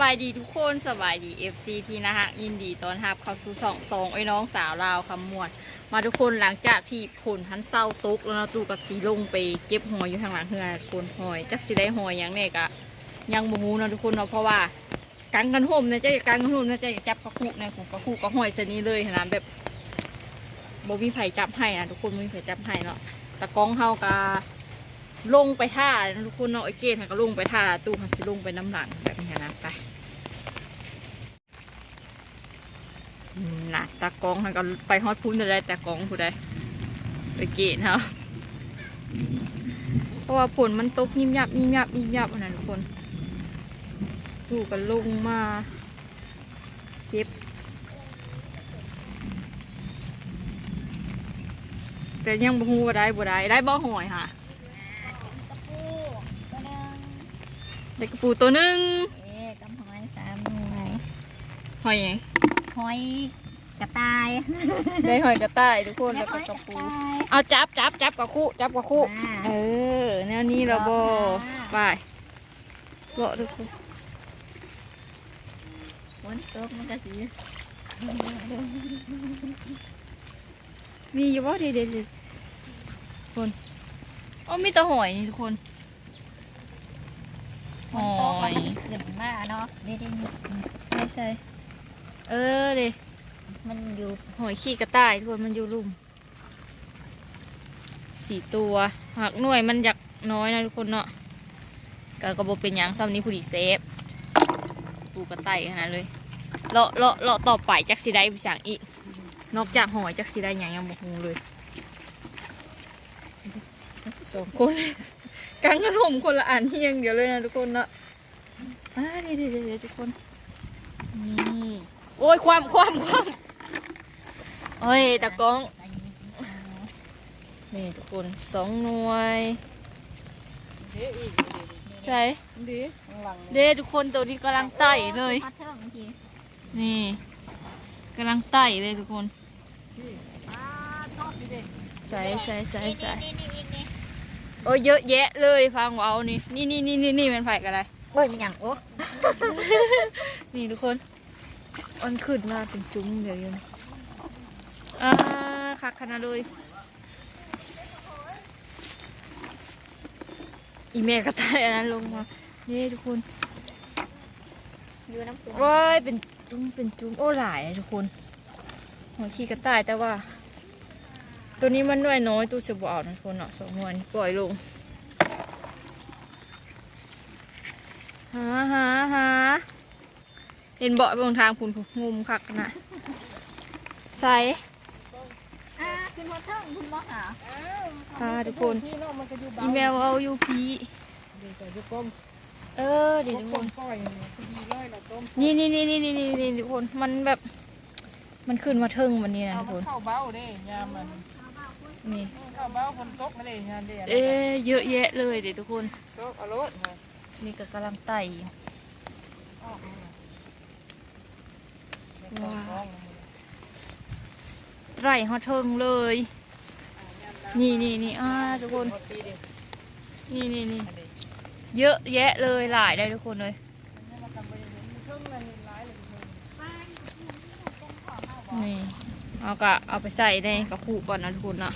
บายดีทุกคนสบายดี FC ที่นะฮะยินดีต้อนรับเข้าสู่สองสองไอ้น้องสาวลาวคำมวด มาทุกคนหลังจากที่ผลทันเศร้าตุกแล้วนะตู้กับสีลงไปเก็บหอยอยู่ทางหลังเฮือนทุกคนหอยจักสิได้หอยหยังเนี่ยกะยังบ่ฮู้เนะทุกคนเนาะเพราะว่ากังกันห่มนะเจ๊กังกันห่มนะเจ๊จับกระคุเนะผมกระคุกระหอยเสนี้เลยนะแบบบ่มีไผจับให้นะทุกคนบ่มีไผจับให้เนาะตะกองเฮากะลงไปท่านะทุกคนเนาะไอ้เกศก็ลงไปท่าตู้หันสิลงไปน้ำหลังแบบนี้นะไป อืมน่ะตากล้องมันก็ไปฮอดพุ่นได้แต่กล้องผู้ใดไปเกตครับเพราะว่าฝนมันตกยิบยับยิบยับยิบยับอันนั้นทุกคนถูกกันลงมาเก็บแต่ยังบ่ฮู้ว่าได้บ่ได้ได้บ่หอยค่ะกระปูตัวหนึ่งได้กระปูตัวหนึงเอ๊ะกำหอยสามหน่วยหอยหยัง หอยกระต่ายได้หอยกระต่ายทุกคนแล้วก็กระปู เอาจับจับจับกับคู่จับกับคู่อ่าเออแนวนี้เราบอค่ะไปเลาะทุกคนฝนตกมันก็สีมีอยู่ว่าเด็ดๆคนโอ้มีแต่หอยนี่ทุกคนหฝอนตกมันยขึ้นมาเนาะเด็ดไม่ใช่ เออเดๆมันอยู่หอยขี้กระต่ายทุกคนมันอยู่ลุ่มสี่ตัวหักหน่วยมันอยากน้อยนะทุกคนเนาะกกระบอกเป็นยังซ้ำนี้ผู้ดีเซฟปูกระต่ายขนาดเลยเลาะเลาะเลาะต่อไปจักสีได้ไปสั่งอีก นอกจากหอยจักสีได้หยังยังบกฮูเลยสองคนกังขนมคนละอันที่ยังเดี๋ยวเลยนะทุกคนเนาะอ่าเดี๋ยวเดี๋ยวเดี๋ยวทุกคนนี่ โอ้ยความความความโอ้ยตะกล้อง นี่ทุกคนสองหน่วย ใช่ข้างหลังเด้ทุกคนตัวนี้กำลังไต่เลยพัดเทิงทีนี่กำลังไต่เลยทุกคนใส่ใส่ใส่ใส่นี่นี่นี่นี่โอ้ยเยอะแยะเลยฟังเอานี่นี่นี่นี่นี่นี่มันไผ่กันอะไรโอ้ยมันอย่างโอ้นี่ทุกคน มันขึ้นมาเป็นจุ้งเดี๋ยวอยังอ่าคักขนาดเลยอีเมลก็ตายอันนั้นลงมานี่ทุกคนอยู่น้ำปูว้ายเป็นจุ้งเป็นจุ้งโอ้หลายเลยทุกคนหัวขี้กระต่ายแต่ว่า ตัวนี้มันหน่วยน้อยตู้เสือบเอานะทุกคนเนาะสองหน่วยนี่ปล่อยลงหาหาหา เห็นเบาะบนทางคุณงุมคักนะใส่อ่าขึ้นพัดเทิงคุณบ่หาพาทุกคนอีเมลเอายูพีเออเดี๋ยวทุกคนนี่นี่นี่นี่นี่นี่นี่ทุกคนมันแบบ มันขึ้นมาเทิงวันนี้นะทุกคนเข้าเบ้าเด้ยามันนี่เข้าเบ้าฝนตกมาเลยยามเดียเอ๊เยอะแยะเลยเดี๋ยวทุกคนโชคเอารถมานี่ก็กำลังไต่ ไร่ฮอเทิงเลย นี่นี่นี่อ่าทุกคน นี่นี่นี่เยอะแยะเลยหลายได้ทุกคนเลยนี่เอากะเอาไปใส่ในกระปุกก่อนนะทุกคนนะ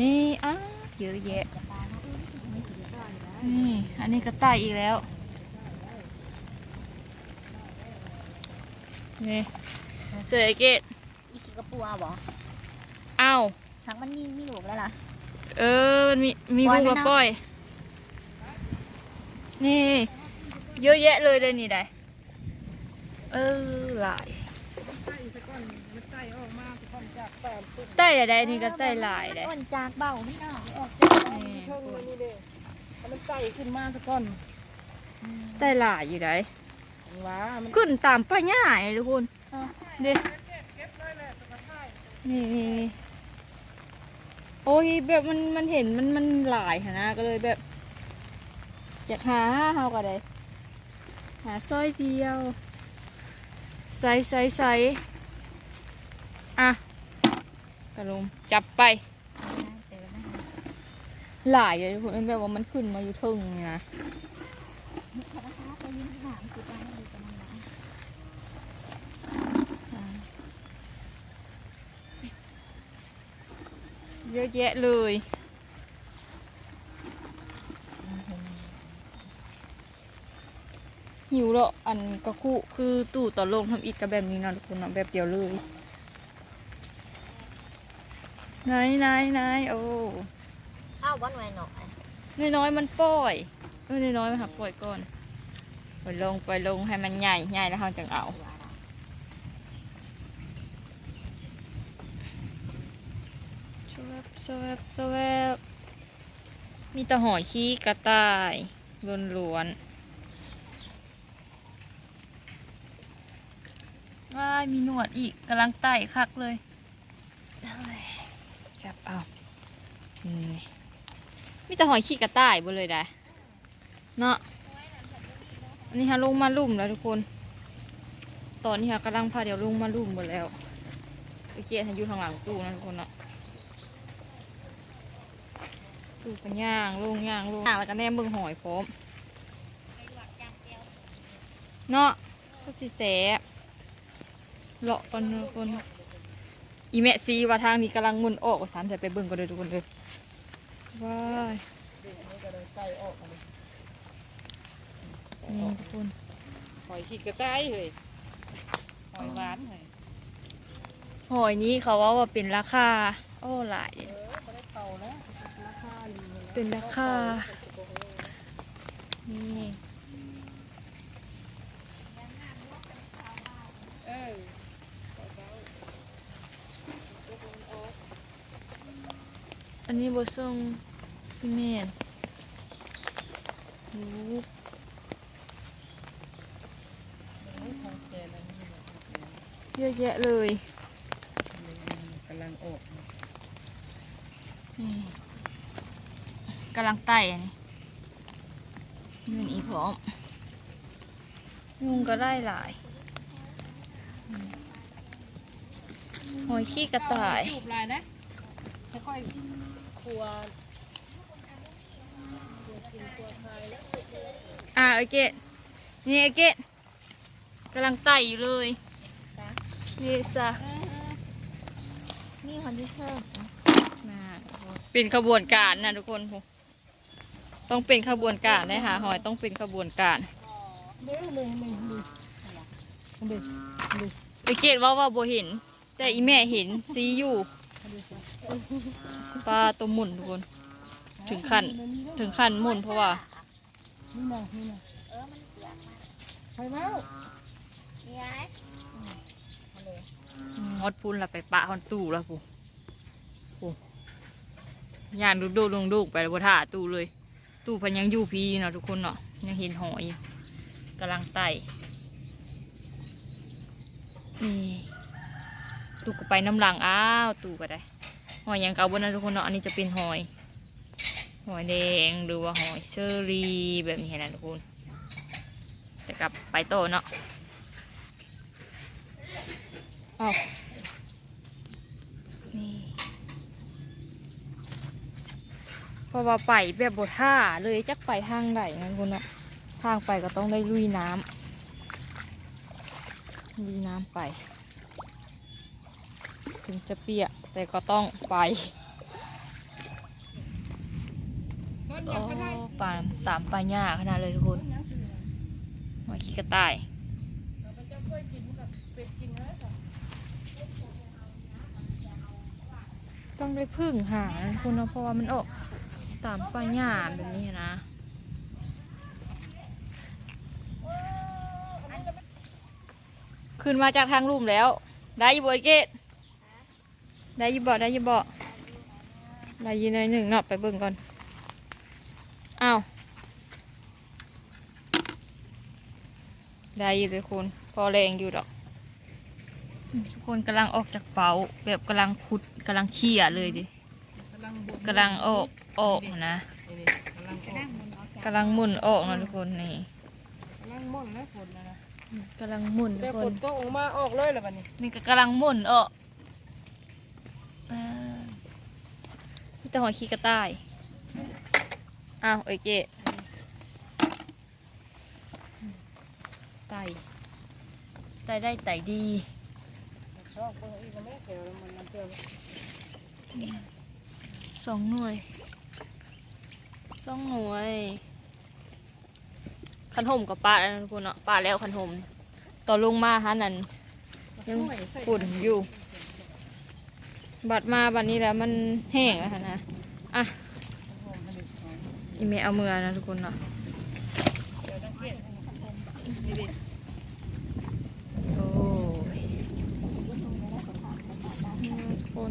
นี่อะเยอะแยะนี่อันนี้กระต่ายอีกแล้ว นี่เสือเกตอีกกระปูเอาบ่อ้าวทางมันมีมีลูกแล้วล่ะ เออมันมีมีปล่ลูอยกแล้วละเนาะปล่อย นี่ เยอะแยะเลยเลยนี่ได้เออหลายใต้อะไรนี่ก็ใต้หลายได้ต้นจากเบ้าไม่น่าออกนี่เพิ่งมานี่เด้เอามันไต่ขึ้นมาสักก้อนใต้หลายอยู่ได้ ว้ามันขึ้นตามป้ายง่ายทุกคนเด็นี่นี่นี่โอ้ยแบบมันมันเห็นมันมันหลายหั้นนะก็เลยแบบอยากหาเฮาก็ได้หาสร้อยเดียวใส่ใส่ใส่อะกระลมจับไป หลายเลยทุกคนแบบว่ามันขึ้นมาอยู่เทึงนี่นะ เยอะ แยะเลย หิวแล้วอันกระคุคือตู้ต่อลงทำอีกกับแบบนี้เนาะทุกคนเนาะแบบเดียวเลยไหนไหนไหนโอ้อ้าววันไว้หน่อยน้อยๆมันปล่อยเออน้อยๆมันหักปล่อยก่อนปล่อยลงปล่อยลงให้มันใหญ่ใหญ่แล้วเขาจึงเอา สวบสวบสวบมีต่หอยขี้กระต่ายล้วนๆว้ายมีหนวดอีกกำลังไต่คักเลยจับเอานี่มีแต่หอยขี้กระต่ายบนเลยได้เนาะอันนี้ฮะลงมาลุ่มแล้วทุกคน ตอนนี้ฮะกำลังพาเดี๋ยวลงมาลุ่มหมดแล้วไปเกียร์อยู่ทางหลังตู้นะทุกคนเนาะ ตู้กันย่างลงย่างลงอะแล้วก็แนมเบิ่งหอยพร้อมเนาะก็สิแสบเลาะกันทุกคนอีแม่ซีว่าทางนี้กำลังมุนออกว่าสันแต่ไปเบิ่งกันเลยทุกคนเลยว้ายเด็กนี่ก็เลยไก่ออกมาเลยนี่ทุกคนหอยขี้กระต่ายเลยหอยหวานเลยหอยนี้เขาว่าว่าเป็นราคา โอ้หลาย เออไม่ได้เป่าแล้วราคาดี เลยนะเป็นราคา นี่เอออันนี้บส่งซีเมนต์โอ้ของแกนั่นนี่เยอะแยะเลยกำลังออกนี่ กำลังไต่อันนี้เงินอีพร้อม ยุงก็ได้หลายอืมหอยขี้กระต่ายจูบลายนะค่อยๆครัวอ่าไอเกตนี่ไอเกตกำลังไต่อยู่เลยจ้ะนี่ซะนี่คนที่เพิ่มน่าเป็นขบวนการนะทุกคนพู ต้องเป็นขบวนการได้หาหอยต้องเป็นขบวนการเด้อเลยเลยดูดูดูไอเกตว่าว่าโบเห็น แต่อีแม่เห็นซีอยู่ปลาตัวหมุนทุกคนถึงขั้นถึงขั้นหมุนเพราะว่านี่นะนี่นะเออมันเปียกมาไปเมานี่ไงฮอดพุ่นละไปปะฮอนตู้แล้วปูปูย่านดูดูลงดูกไปบนท่าตู้เลย ตู้พันยังอยู่พีเนาะทุกคนเนาะยังเห็นหอยกำลังไต่นี่ตู้ก็ไปน้ำหลังอ้าวตู้ก็ได้ หอยยังเก่าบนนั้นทุกคนเนาะอันนี้จะเป็นหอย หอยแดงหรือว่าหอยเชอรี่แบบนี้นะทุกคนแต่กลับไปโตเนาะออกนี่เพ ราะว่าไปแบบบท่าเลยจักไปทางไหนงั้นคุณเนาะทางไปก็ต้องได้ลุยน้ำลุยน้ำไป ถึงจะเปียกแต่ก็ต้องไปโอ้ป่าตามป่าหญ้าขนาดเลยทุกคนมาขี้กระต่ายเราไปจะค่อยกินกับเป็ดกินนะค่ะต้องได้พึ่งหานะทุกคนเนาะเพราะว่ามันออก ตามป่าหญ้าแบบนี้นะขึ้นมาจากทางลุ่มแล้ว ได้ยี่บ่ไอเกตได้ยี่บ่ได้ยี่บ่ได้ยี่หน่อยหนึ่งเนาะไปเบิ่งก่อนอ้าวได้อยู่ทุกคนพอแรงอยู่ดอกอืมทุกคนกำลังออกจากเป๋าแบบกำลังขุดกำลังเขี่ยเลยดิกำลังออก ออกนะนี่นี่กำลังออกกำลังหมุนออกนะทุกคนนี่กำลังม่อนแล้วฝนนะนะกำลังหมุนทุแต่กคฝนนก็ออกมาออกเลยแล้วบัดนี้นี่ก็กำลังหมุนออกอ่ามีแต่หอยขี้กระต่ายอ้าวเอ้ยเจ๊ไต่ไต่ได้ไต่ดีชอบเบิ่งอีกก็ไม่เกี่ยวแล้วมันน้ำเปรี้ยวสองหน่วย สองหน่วยคันห่มกับปลาแล้วนะทุกคนเนาะปลาแล้วคันห่มต่อลงมาฮะนั่นยังฝุ่นอยู่ บัดมาบัดนี้แล้วมันแห้งแล้วค่ะนะอะอีเมเอามือนะทุกคนเนาะโอ้ยทุกคน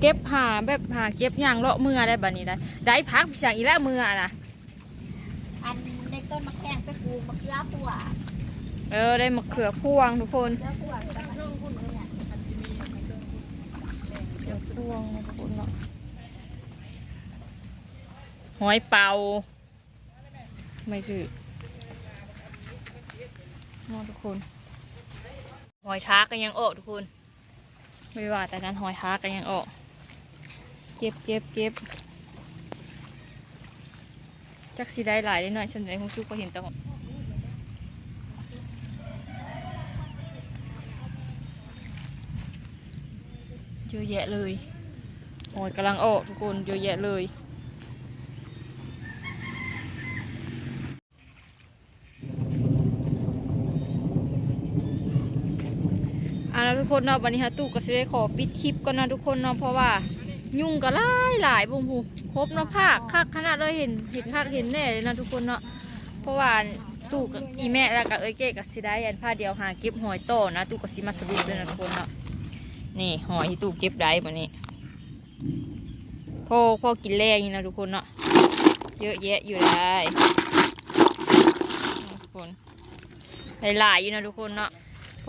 เก็บหาแบบหาเก็บอย่างเลาะมือได้บัดนี้ได้ได้พักพี่สั่งอีแล้วมืออะนะอันในต้นมะแข้งไปปลูกมะเขือขั่วเออได้มะเขือพวงทุกคนเขือขั่วกับมะเขือขั่วเนี่ยเขือพวงนะทุกคนเนาะหอยเป่าไม่คือเนาะทุกคน หอยทากก็ยังออกทุกคน ไม่ว่าแต่นั้นหอยทากก็ยังออก เก็บเก็บเก็บจักสีได้หลายได้หน่อยฉันใจคงชุกก็เห็นต่หอยเยอะแยะเลยหอยกำลังออกทุกคนเยอะแยะเลยอะแล้วทุกคนเนาะวันนี้ฮะตู้ก็สิได้ขอปิดคลิปก่อนนะทุกคนเนาะเพราะว่า ยุ่งก็หลายหลายบุ้มหูครบเนาะภาคคักขนาดเลยเห็นเห็นภาคเห็นแน่เลยนะทุกคนเนาะเพราะว่าตู้กับอีแม่แล้วก็เอ้ยเก๋กับสิได้อันผ้าเดียวหาเก็บหอยโตนะตู้กับสิมาสะดุดเลยนะทุกคนเนาะนี่หอยที่ตู้เก็บได้แบบนี้พ่อพ่อกินแรงนี่นะทุกคนเนาะเยอะแยะอยู่ได้ทุกคนหลายๆอยู่นะทุกคนเนาะ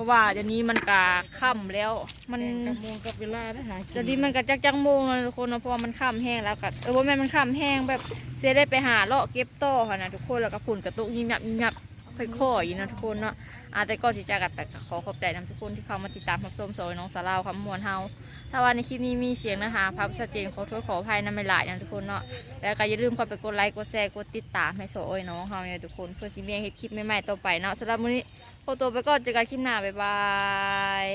ราะว่าเดี๋ยวนี้มันกาค่ำแล้ว มันกับโมงกับเวลาได้หาตอนนี้มันก็จักจังโมงแล้วนะทุกคนเนาะเพราะว่ามันค่ำแห้งแล้วก็เออว่าแม่นมันค่ำแห้งแบบเสียได้ไปหาเลาะเก็บต่อค่ะนะทุกคนแล้วก็ผุนกระตุกยิมยับยิมยับค่อยๆอยู่นะทุกคนเนาะอาแต่ก็สิจากกันแต่ก็ขอขอบใจนำทุกคนที่เข้ามาติดตามรับชมโซยน้องสาวเราวคำมวลเฮาถ้าว่าในคลิปนี้มีเสียงนะคะภาพชัดเจนขอโทษขออภัยนะไม่หลายนะทุกคนเนาะแล้วก็อย่าลืมเข้าไปกดไลค์กดแชร์กดติดตามให้โซยน้องเฮาเนี่ยทุกคนเพื่อสิเมียเฮ็ดคลิปใหม่ๆต่อไปเนาะสำหรับมื้อนี้ ขอตัวไปก่อนเจอกันคลิปหน้าบ๊ายบาย